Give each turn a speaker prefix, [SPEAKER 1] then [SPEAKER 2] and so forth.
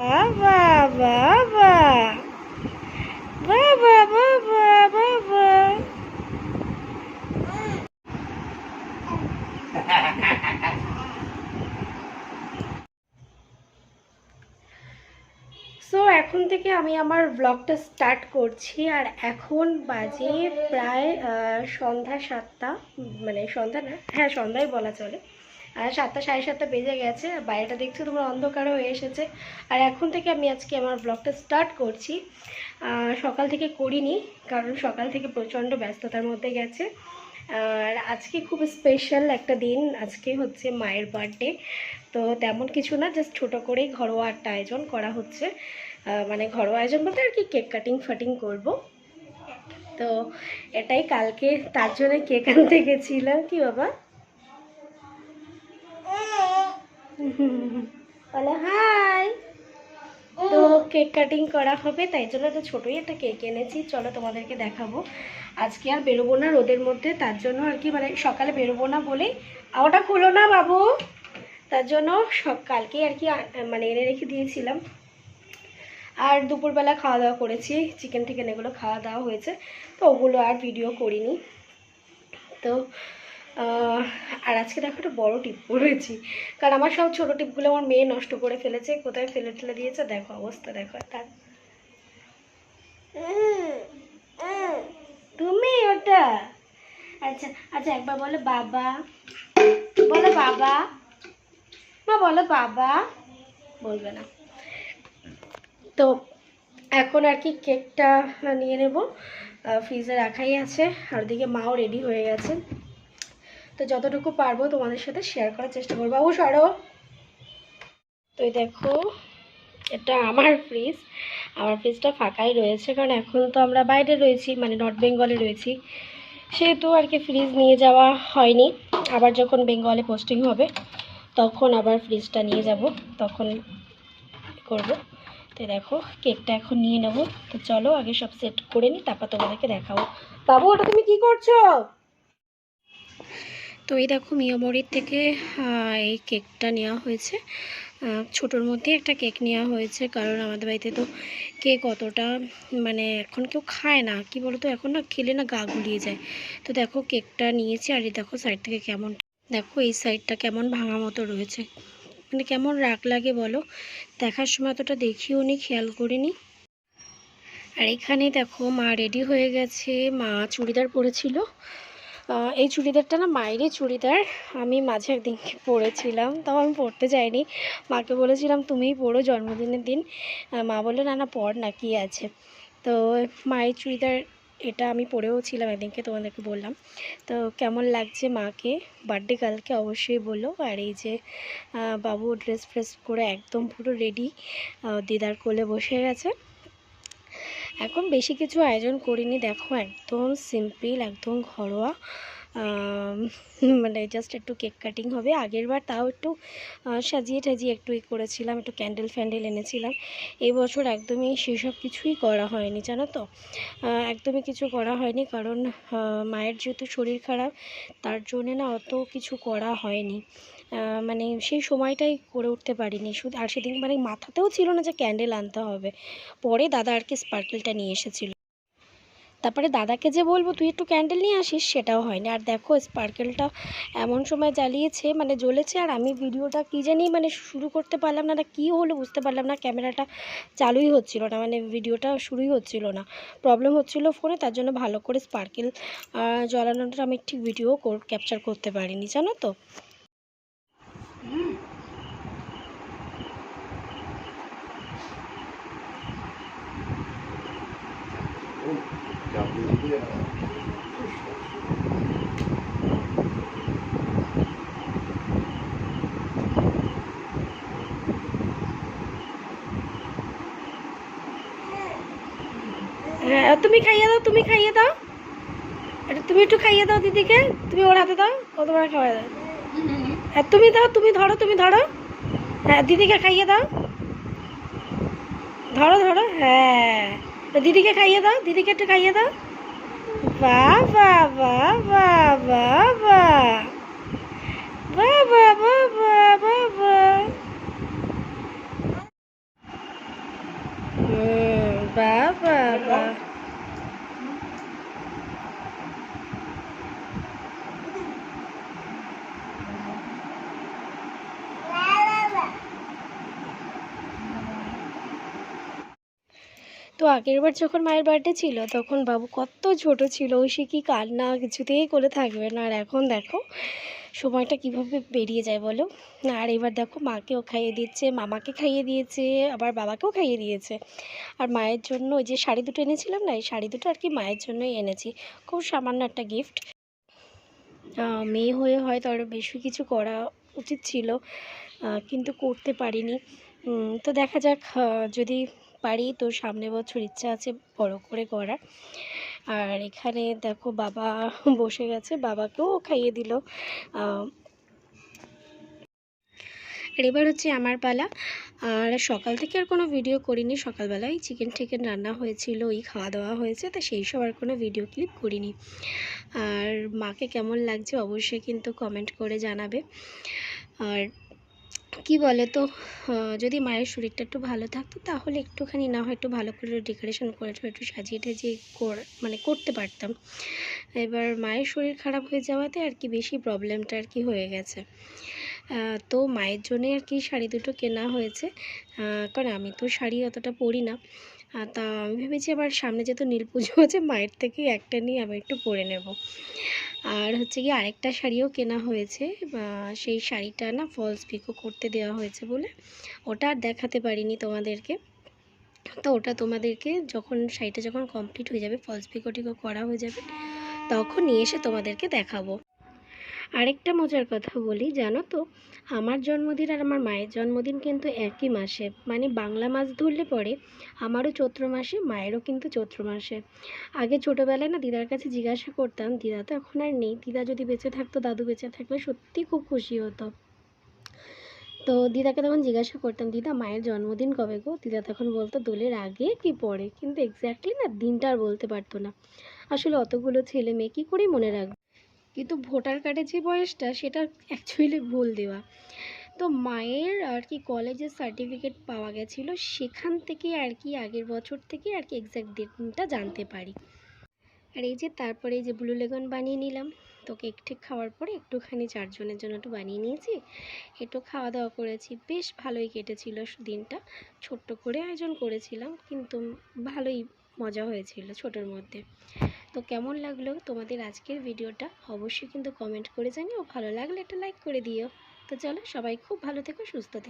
[SPEAKER 1] So এখন থেকে আমি আমার ব্লগটা স্টার্ট করছি আর এখন বাজে প্রায় সন্ধ্যা সাতটা মানে সন্ধ্যা না হ্যাঁ সন্ধ্যাই বলা চলে। আর সাতটা, সাড়ে সাতটা বেজে গেছে বাইরেটা দেখছ তোমার অন্ধকার হয়ে এসেছে। আর এখন থেকে আমি আজকে আমার ব্লগটা স্টার্ট করছি। সকাল থেকে করিনি, কারণ সকাল থেকে প্রচণ্ড ব্যস্ততার মধ্যে গেছে। আর আজকে খুব স্পেশাল একটা দিন, আজকে হচ্ছে মায়ের বার্থডে তো তেমন কিছু না জাস্ট ছোটো করেই ঘরোয়া একটা আয়োজন করা হচ্ছে। মানে ঘরোয়া আয়োজন বলতে আর কি কেক কাটিং ফাটিং করব। তো এটাই কালকে, তার জন্য কেক আনতে গেছিলাম। কি বাবা? বলে, হাই। তো কেক কাটিং করা হবে, তাই জন্য তো ছোটোই একটা কেক এনেছি। চলো তোমাদেরকে দেখাবো। আজকে আর বেরোবো না রোদের মধ্যে, তার জন্য আর কি মানে সকালে বেরোবো না বলেই ওটা খুলো না বাবু। তার জন্য সব কালকে আর কি মানে এনে রেখে দিয়েছিলাম। আর দুপুরবেলা খাওয়া দাওয়া করেছি চিকেন টিকেন এগুলো খাওয়া দাওয়া হয়েছে, তো ওগুলো আর ভিডিও করিনি। তো আর আজকে দেখো একটা বড় টিপ পড়েছি। কারণ আমার সব ছোটো টিপগুলো আমার মেয়ে নষ্ট করে ফেলেছে কোথায় ফেলে ফেলে দিয়েছে দেখো অবস্থা দেখো তার তুমি ওটা। আচ্ছা আচ্ছা একবার বলো বাবা। বলো বাবা। মা বলো বাবা। বলবে না। তো এখন আর কি কেকটা নিয়ে নেব। ফ্রিজে রাখাই আছে। আর ওদিকে মাও রেডি হয়ে গেছে। তো যতটুকু পারব তোমাদের সাথে শেয়ার করার চেষ্টা করব। বাবু, সরো। তো দেখো, এটা আমার ফ্রিজ আমার ফ্রিজটা ফাঁকাই রয়েছে, কারণ এখন তো আমরা বাইরে রয়েছি মানে নর্থ বেঙ্গলে রয়েছি। সেহেতু আর কি ফ্রিজ নিয়ে যাওয়া হয়নি। আবার যখন বেঙ্গলে পোস্টিং হবে, তখন আবার ফ্রিজটা নিয়ে যাব, তখন করব। তো দেখো কেকটা এখন নিয়ে নেব। তো চলো, আগে সব সেট করে নিই তারপর তোমাদেরকে দেখাবো। বাবু, ওটা তুমি কি করছ? তো এই দেখো মিয়ামরির থেকে এই কেকটা নেওয়া হয়েছে। ছোটোর মধ্যে একটা কেক নেওয়া হয়েছে, কারণ আমাদের বাড়িতে তো কেক অতটা মানে এখন কেউ খায় না। কি বলতো, এখন না খেলে না গা গুলিয়ে যায়। তো দেখো কেকটা নিয়েছি, আর এই দেখো সাইড থেকে কেমন, দেখো এই সাইডটা কেমন ভাঙা মতো রয়েছে। মানে কেমন রাগ লাগে বলো। দেখার সময় অতটা দেখিও নি, খেয়াল করিনি আর এখানে দেখো মা রেডি হয়ে গেছে। মা চুড়িদার পরেছিল। এই চুড়িদারটা না মায়েরই চুড়িদার। আমি মাঝে একদিন পরেছিলাম, তাও আমি পরতে যাইনি। মাকে বলেছিলাম, তুমিই পরো জন্মদিনের দিন। মা বলল, না না, পর না, কি আছে? তো মায়ের চুড়িদার এটা আমি পরেও ছিলাম একদিনকে, তোমাদেরকে বললাম। তো কেমন লাগছে মাকে? বার্থডে কালকে অবশ্যই বলল আর এই যে বাবু ড্রেস ফ্রেস করে একদম পুরো রেডি দিদার কোলে বসে গেছে। এখন বেশি কিছু আয়োজন করিনি, দেখো একদম সিম্পল একদম ঘরোয়া। মানে জাস্ট একটু কেক কাটিং হবে। আগের বার তাও একটু সাজিয়ে টাজিয়ে একটু ই করেছিলাম, একটু ক্যান্ডেল ফ্যান্ডেল এনেছিলাম। এবছর একদমই সেসব কিছুই করা হয়নি, জানো তো? একদমই কিছু করা হয়নি কারণ মায়ের যেহেতু শরীর খারাপ, তার জন্যে না অত কিছু করা হয়নি। মানে সেই সময়টাই করে উঠতে পারিনি। শুধু আর সেদিন মানে মাথাতেও ছিল না যে ক্যান্ডেল আনতে হবে। পরে দাদা আর কি স্পার্কেলটা নিয়ে এসেছিল। তারপরে দাদাকে যে বলব, তুই একটু ক্যান্ডেল নিয়ে আসিস? সেটাও হয়নি। আর দেখো স্পার্কেলটা এমন সময় জ্বালিয়েছে মানে জ্বলেছে, আর আমি ভিডিওটা কী জানি মানে শুরু করতে পারলাম না কী হলো বুঝতে পারলাম না। ক্যামেরাটা চালুই হচ্ছিল না মানে ভিডিওটা শুরুই হচ্ছিল না। প্রবলেম হচ্ছিল ফোনে তার জন্য ভালো করে স্পার্কেল জ্বালানোটা আমি ঠিক ভিডিও ক্যাপচার করতে পারিনি, জানো তো? হ্যাঁ তুমি খাইয়ে দাও, তুমি খাইয়ে দাও। এটা তুমি একটু খাইয়ে দাও দিদিকে, তুমি ওর হাতে দাও, ও তোমার খাওয়াই দাও হ্যাঁ তুমি দাও, তুমি ধরো তুমি ধরো। হ্যাঁ দিদিকে খাইয়ে দাও। ধরো ধরো হ্যাঁ। দিদিকে খাইয়ে দাও দিদিকে একটু খাইয়ে দাও বাহ বাহ বাহ বাহ বাহ বাহ বাহ বাহ বাহ তো আগেরবার যখন মায়ের বার্থডে ছিল, তখন বাবু কত ছোট ছিল সে কি কান্না কিছুতেই করে থাকবে না। আর এখন দেখো, সময়টা কীভাবে বেরিয়ে যায় বলো? আর এবার দেখো, মাকেও খাইয়ে দিচ্ছে, মামাকে খাইয়ে দিয়েছে, আবার বাবাকেও খাইয়ে দিয়েছে। আর মায়ের জন্য ওই যে শাড়ি দুটো এনেছিলাম না, এই শাড়ি দুটো আর কি মায়ের জন্যই এনেছি। খুব সামান্য একটা গিফট মেয়ে হয়ে হয়তো আরও বেশি কিছু করা উচিত ছিল কিন্তু করতে পারিনি। তো দেখা যাক যদি পারি তো সামনে বছর ইচ্ছা আছে বড় করে করার। আর এখানে দেখো বাবা বসে গেছে, বাবাকেও খাইয়ে দিল। এবার হচ্ছে আমার পালা। আর সকাল থেকে আর কোনো ভিডিও করিনি, সকালবেলায় চিকেন টিকেন রান্না হয়েছিল, ওই খাওয়া দাওয়া হয়েছে, তো সেই সব আর কোনো ভিডিও ক্লিপ করিনি। আর মাকে কেমন লাগছে অবশ্যই কিন্তু কমেন্ট করে জানাবে। আর কি বলে তো যদি মায়ের শরীরটা একটু ভালো থাকতো তাহলে একটুখানি না হয় একটু ভালো করে ডেকোরেশন করে একটু সাজিয়ে টাজিয়ে মানে করতে পারতাম। এবার মায়ের শরীর খারাপ হয়ে যাওয়াতে আর কি বেশি প্রবলেমটা আর কি হয়ে গেছে। তো মায়ের জন্যে আর কি শাড়ি দুটো কেনা হয়েছে। কারণ আমি তো শাড়ি অতটা পরি না। তা আমি ভেবেছি আবার সামনে যেহেতু নীল পুজো আছে, মায়ের থেকেই একটা নিয়ে আমি একটু পরে নেব। আর হচ্ছে কি আরেকটা শাড়িও কেনা হয়েছে সেই শাড়িটা না ফলস পিকো করতে দেওয়া হয়েছে বলে। ওটা আর দেখাতে পারিনি তোমাদেরকে। তো ওটা তোমাদেরকে যখন শাড়িটা যখন কমপ্লিট হয়ে যাবে ফলস পিকো টিকো করা হয়ে যাবে, তখন নিয়ে এসে তোমাদেরকে দেখাবো। আরেকটা মজার কথা বলি, জানো তো? আমার জন্মদিন আর আমার মায়ের জন্মদিন কিন্তু একই মাসে। মানে বাংলা মাস ধরলে পরে আমারও চৈত্র মাসে, মায়েরও কিন্তু চৈত্র মাসে। আগে ছোটোবেলায় না দিদার কাছে জিজ্ঞাসা করতাম, দিদা, তো এখন আর নেই। দিদা যদি বেঁচে থাকতো, দাদু বেঁচে থাকলে সত্যি খুব খুশি হতো। তো দিদাকে তখন জিজ্ঞাসা করতাম, দিদা, মায়ের জন্মদিন কবে গো? দিদা তখন বলতো, দোলের আগে কি পরে? কিন্তু এক্স্যাক্টলি না দিনটা আর বলতে পারতো না। আসলে অতগুলো ছেলে মেয়ে কী করে মনে রাখবে? কিন্তু ভোটার কার্ডে যে বয়সটা সেটা অ্যাকচুয়ালি ভুল দেওয়া। তো মায়ের আর কি কলেজের সার্টিফিকেট পাওয়া গেছিল, সেখান থেকে আর কি আগের বছর থেকে আর কি এক্স্যাক্ট ডেটটা জানতে পারি। আর এই যে তারপরে এই যে ব্লু লেগন বানিয়ে নিলাম তো কেক টেক খাওয়ার পরে একটুখানি চারজনের জন্য একটু বানিয়ে নিয়েছি। একটু খাওয়া দাওয়া করেছি, বেশ ভালোই কেটেছিল দিনটা। ছোট্ট করে আয়োজন করেছিলাম, কিন্তু ভালোই মজা হয়েছিল ছোটোর মধ্যে। তো কেমন লাগল তোমাদের আজকের ভিডিওটা? অবশ্যই কিন্তু কমেন্ট করে জানিও। ভালো লাগলে একটা লাইক করে দিও। তো চলো সবাই খুব ভালো থেকো, সুস্থ থেকো।